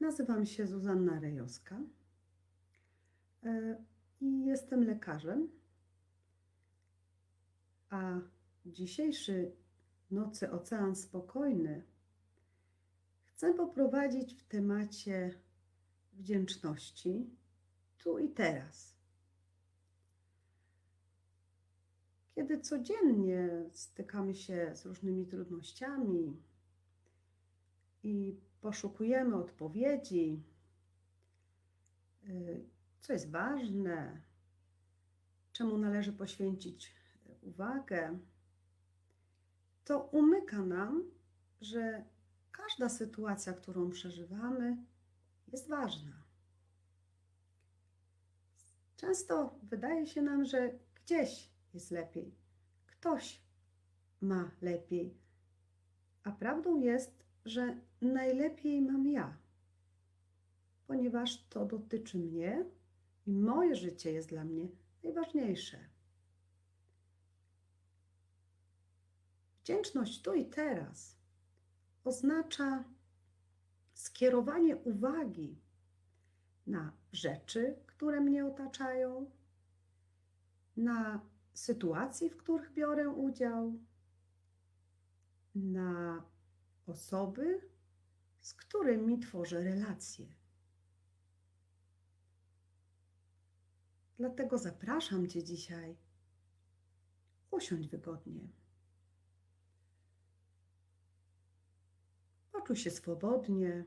Nazywam się Zuzanna Rejowska e, i jestem lekarzem. A dzisiejszy Nocy Ocean Spokojny chcę poprowadzić w temacie wdzięczności tu i teraz. Kiedy codziennie stykamy się z różnymi trudnościami i poszukujemy odpowiedzi, y, co jest ważne, czemu należy poświęcić uwagę, to umyka nam, że każda sytuacja, którą przeżywamy, jest ważna. Często wydaje się nam, że gdzieś jest lepiej, ktoś ma lepiej, a prawdą jest, że najlepiej mam ja, ponieważ to dotyczy mnie i moje życie jest dla mnie najważniejsze. Wdzięczność tu i teraz oznacza skierowanie uwagi na rzeczy, które mnie otaczają, na sytuacji, w których biorę udział, na osoby, z którymi tworzę relacje. Dlatego zapraszam Cię dzisiaj. Usiądź wygodnie. Poczuj się swobodnie.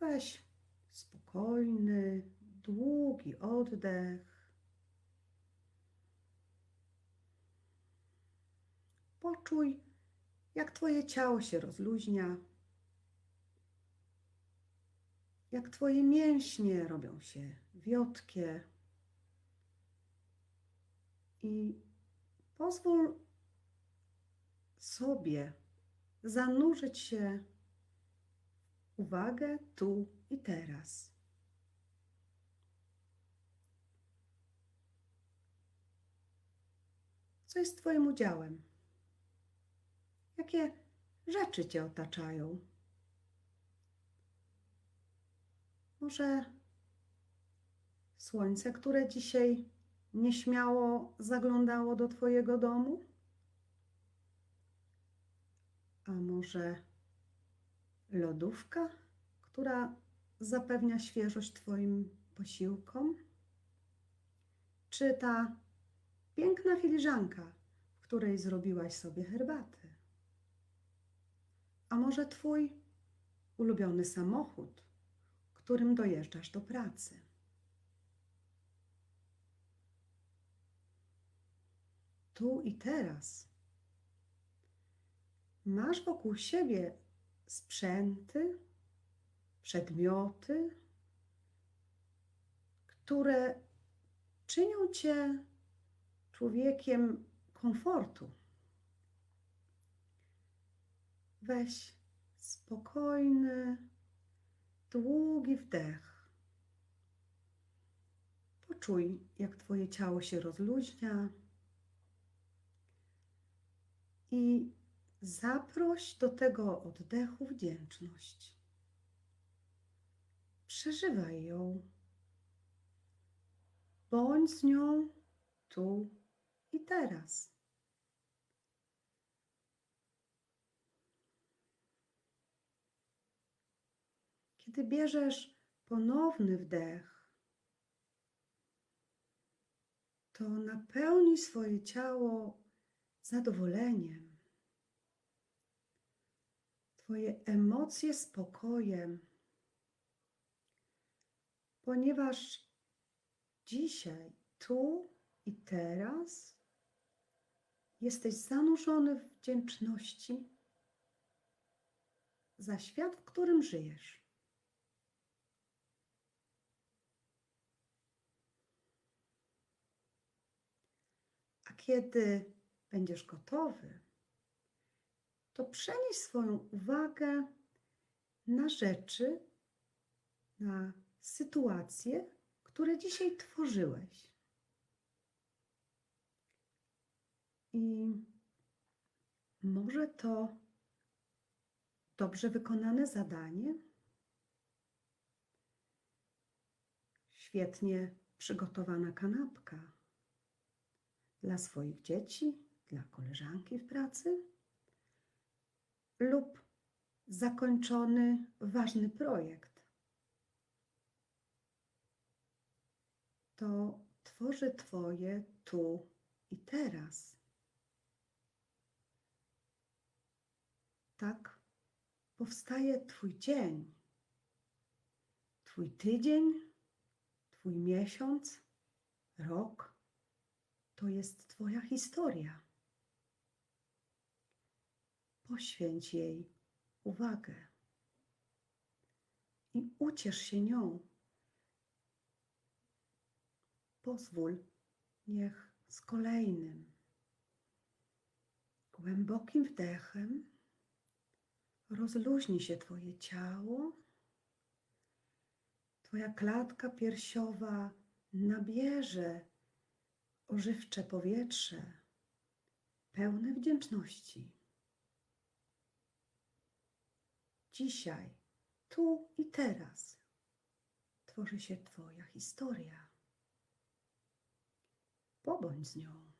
Weź spokojny, długi oddech. Poczuj, jak Twoje ciało się rozluźnia, jak Twoje mięśnie robią się wiotkie. I pozwól sobie zanurzyć się uwagę tu i teraz. Co jest Twoim udziałem? Jakie rzeczy Cię otaczają? Może słońce, które dzisiaj nieśmiało zaglądało do Twojego domu? A może lodówka, która zapewnia świeżość Twoim posiłkom? Czy ta piękna filiżanka, w której zrobiłaś sobie herbatę? A może Twój ulubiony samochód, którym dojeżdżasz do pracy? Tu i teraz masz wokół siebie sprzęty, przedmioty, które czynią cię człowiekiem komfortu. Weź spokojny, długi wdech. Poczuj, jak Twoje ciało się rozluźnia i zaproś do tego oddechu wdzięczność. Przeżywaj ją. Bądź z nią tu i teraz. Kiedy bierzesz ponowny wdech, to napełnij swoje ciało zadowoleniem, Twoje emocje spokojem, ponieważ dzisiaj, tu i teraz jesteś zanurzony w wdzięczności za świat, w którym żyjesz. A kiedy będziesz gotowy, to przenieś swoją uwagę na rzeczy, na sytuacje, które dzisiaj tworzyłeś. I może to dobrze wykonane zadanie? Świetnie przygotowana kanapka dla swoich dzieci, dla koleżanki w pracy? Lub zakończony ważny projekt? To tworzy Twoje tu i teraz. Tak powstaje Twój dzień, Twój tydzień, Twój miesiąc, rok. To jest Twoja historia. Poświęć jej uwagę i uciesz się nią. Pozwól, niech z kolejnym głębokim wdechem rozluźni się Twoje ciało, Twoja klatka piersiowa nabierze ożywcze powietrze, pełne wdzięczności. Dzisiaj, tu i teraz tworzy się Twoja historia. Pobądź z nią.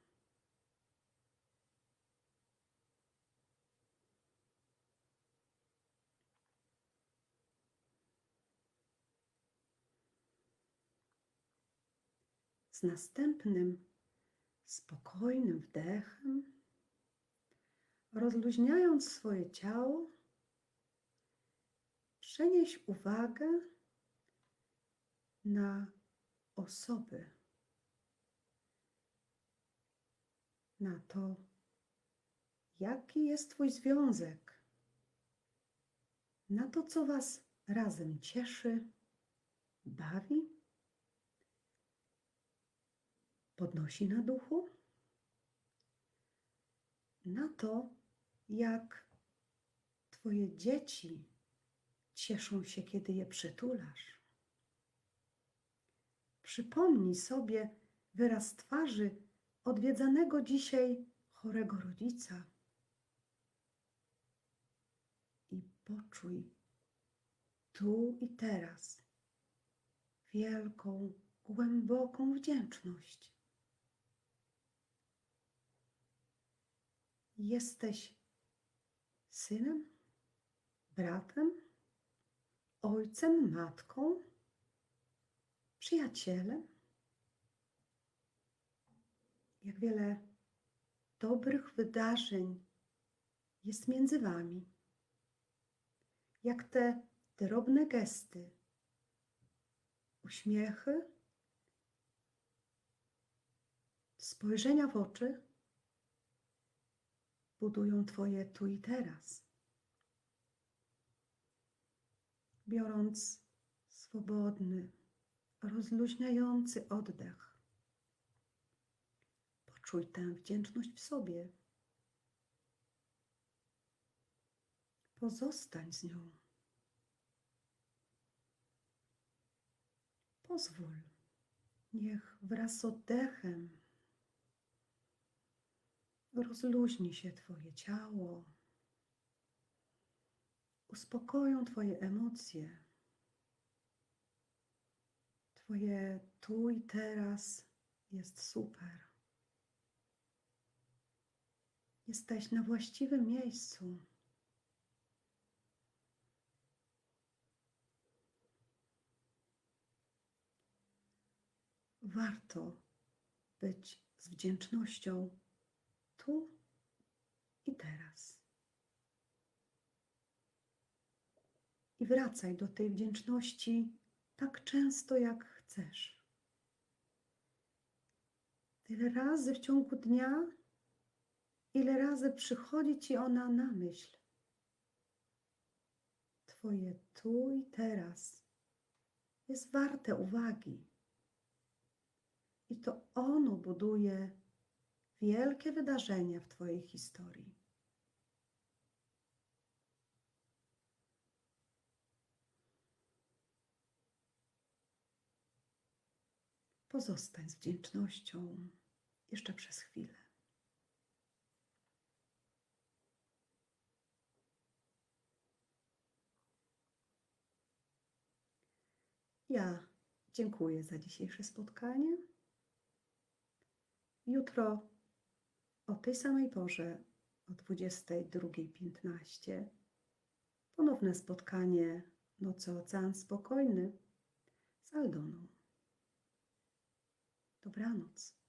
Z następnym spokojnym wdechem, rozluźniając swoje ciało, przenieś uwagę na osoby, na to, jaki jest Twój związek, na to, co Was razem cieszy, bawi, podnosi na duchu, na to, jak Twoje dzieci cieszą się, kiedy je przytulasz. Przypomnij sobie wyraz twarzy odwiedzanego dzisiaj chorego rodzica i poczuj tu i teraz wielką, głęboką wdzięczność. Jesteś synem, bratem, ojcem, matką, przyjacielem. Jak wiele dobrych wydarzeń jest między Wami. Jak te drobne gesty, uśmiechy, spojrzenia w oczy budują Twoje tu i teraz. Biorąc swobodny, rozluźniający oddech, poczuj tę wdzięczność w sobie. Pozostań z nią. Pozwól, niech wraz z oddechem rozluźni się Twoje ciało, uspokoją Twoje emocje. Twoje tu i teraz jest super. Jesteś na właściwym miejscu. Warto być z wdzięcznością tu i teraz. I wracaj do tej wdzięczności tak często, jak chcesz. Tyle razy w ciągu dnia, ile razy przychodzi ci ona na myśl. Twoje tu i teraz jest warte uwagi. I to ono buduje wielkie wydarzenia w Twojej historii. Pozostań z wdzięcznością jeszcze przez chwilę. Ja dziękuję za dzisiejsze spotkanie. Jutro o tej samej porze, o 22.15, ponowne spotkanie Nocy Ocean Spokojny z Aldoną. Dobranoc.